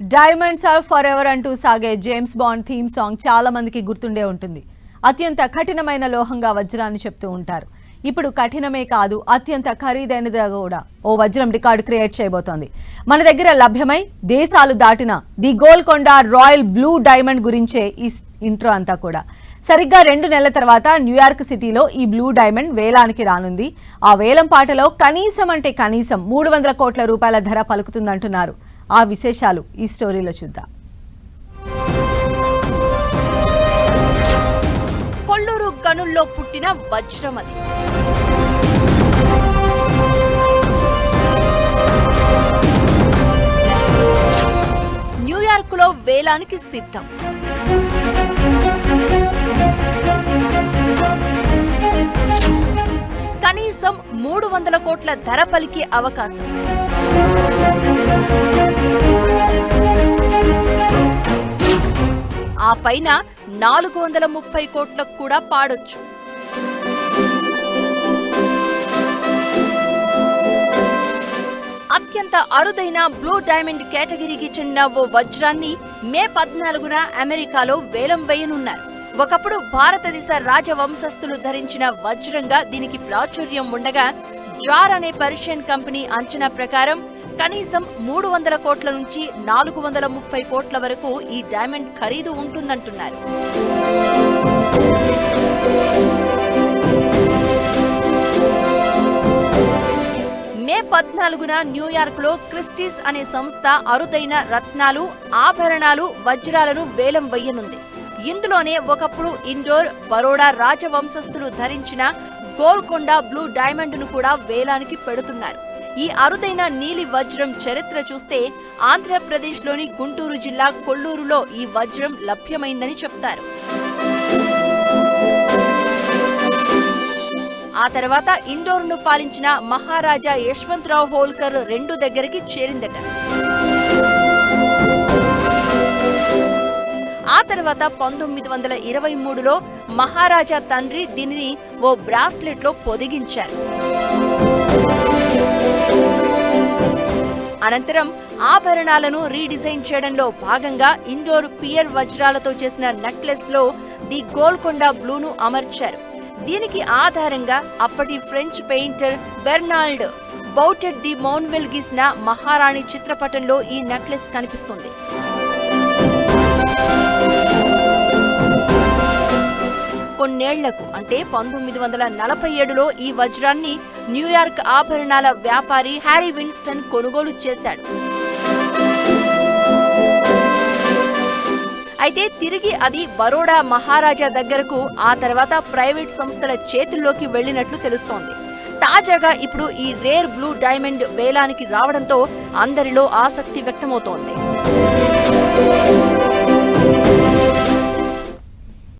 Diamonds are for ever అంటూ సాగే James bond theme song చాలా మందికి గుర్తుండే ఉంటుంది. అత్యంత కఠినమైన లోహంగా వజ్రాన్ని చెప్తూ ఉంటారు. ఇప్పుడు కఠినమే కాదు అత్యంత ఖరీదైనదిగా కూడా ఓ వజ్రం రికార్డు క్రియేట్ చేయబోతోంది. మన దగ్గర లభ్యమై దేశాలు దాటిన the Golconda royal blue diamond గురించే ఈ ఇంట్రో అంతా కూడా. సరిగ్గా రెండు నెలల తర్వాత న్యూయార్క్ సిటీలో ఈ బ్లూ డైమండ్ వేలానికి రానుంది. ఆ వేలం పాటలో కనీసం అంటే కనీసం మూడు వందల కోట్ల రూపాయల ధర పలుకుతుందంటున్నారు. ఆ విశేషాలు ఈ స్టోరీలో చూద్దాం. కొల్లూరు గనుల్లో పుట్టిన వజ్రమది న్యూయార్క్లో వేలానికి సిద్ధం. కనీసం మూడు వందల కోట్ల ధర పలికే అవకాశం. ఆ పైన నాలుగు వందల ముప్పై కోట్లకు కూడా పాడొచ్చు. అత్యంత అరుదైన బ్లూ డైమండ్ కేటగిరీకి చెందిన ఓ వజ్రాన్ని మే పద్నాలుగున అమెరికాలో వేలం వేయనున్నారు. ఒకప్పుడు భారతదేశ రాజవంశస్థులు ధరించిన వజ్రంగా దీనికి ప్రాచుర్యం ఉండగా జార్ అనే పర్షియన్ కంపెనీ అంచనా ప్రకారం కనీసం మూడు వందల కోట్ల నుంచి నాలుగు వందల ముప్పై కోట్ల వరకు ఈ డైమండ్ ఖరీదు ఉంటుందంటున్నారు. మే పద్నాలుగున న్యూయార్క్లో క్రిస్టీస్ అనే సంస్థ అరుదైన రత్నాలు ఆభరణాలు వజ్రాలను వేలం వెయ్యనుంది. ఇందులోనే ఒకప్పుడు ఇండోర్ బరోడా రాజవంశస్థులు ధరించిన గోల్కొండ బ్లూ డైమండ్ను కూడా వేలానికి పెడుతున్నారు. ఈ అరుదైన నీలి వజ్రం చరిత్ర చూస్తే ఆంధ్రప్రదేశ్లోని గుంటూరు జిల్లా కొల్లూరులో ఈ వజ్రం లభ్యమైందని చెప్తారు. ఆ తర్వాత ఇండోర్ను పాలించిన మహారాజా యశ్వంతరావు హోల్కర్ రెండు దగ్గరికి చేరిందట. ఆ తర్వాత పంతొమ్మిది వందల ఇరవై మూడులో మహారాజా తండ్రి దీనిని ఓ బ్రాస్లెట్లో పొదిగించారు. అనంతరం ఆభరణాలను రీడిజైన్ చేయడంలో భాగంగా ఇండోర్ పియర్ వజ్రాలతో చేసిన నెక్లెస్లో ది గోల్కొండ బ్లూను అమర్చారు. దీనికి ఆధారంగా అప్పటి French painter Bernard Boutet de Monvel గీసిన మహారాణి చిత్రపటంలో ఈ నెక్లెస్ కనిపిస్తుంది. కొన్నేళ్ళకు అంటే పంతొమ్మిది వందల నలభై ఏడులో ఈ వజ్రాన్ని న్యూయార్క్ ఆభరణాల వ్యాపారి హ్యారీ విన్స్టన్ కొనుగోలు చేశాడు. అయితే తిరిగి అది బరోడా మహారాజా దగ్గరకు ఆ తర్వాత ప్రైవేట్ సంస్థల చేతుల్లోకి వెళ్ళినట్లు తెలుస్తోంది. తాజాగా ఇప్పుడు ఈ రేర్ బ్లూ డైమండ్ వేలానికి రావడంతో అందరిలో ఆసక్తి వ్యక్తమవుతోంది.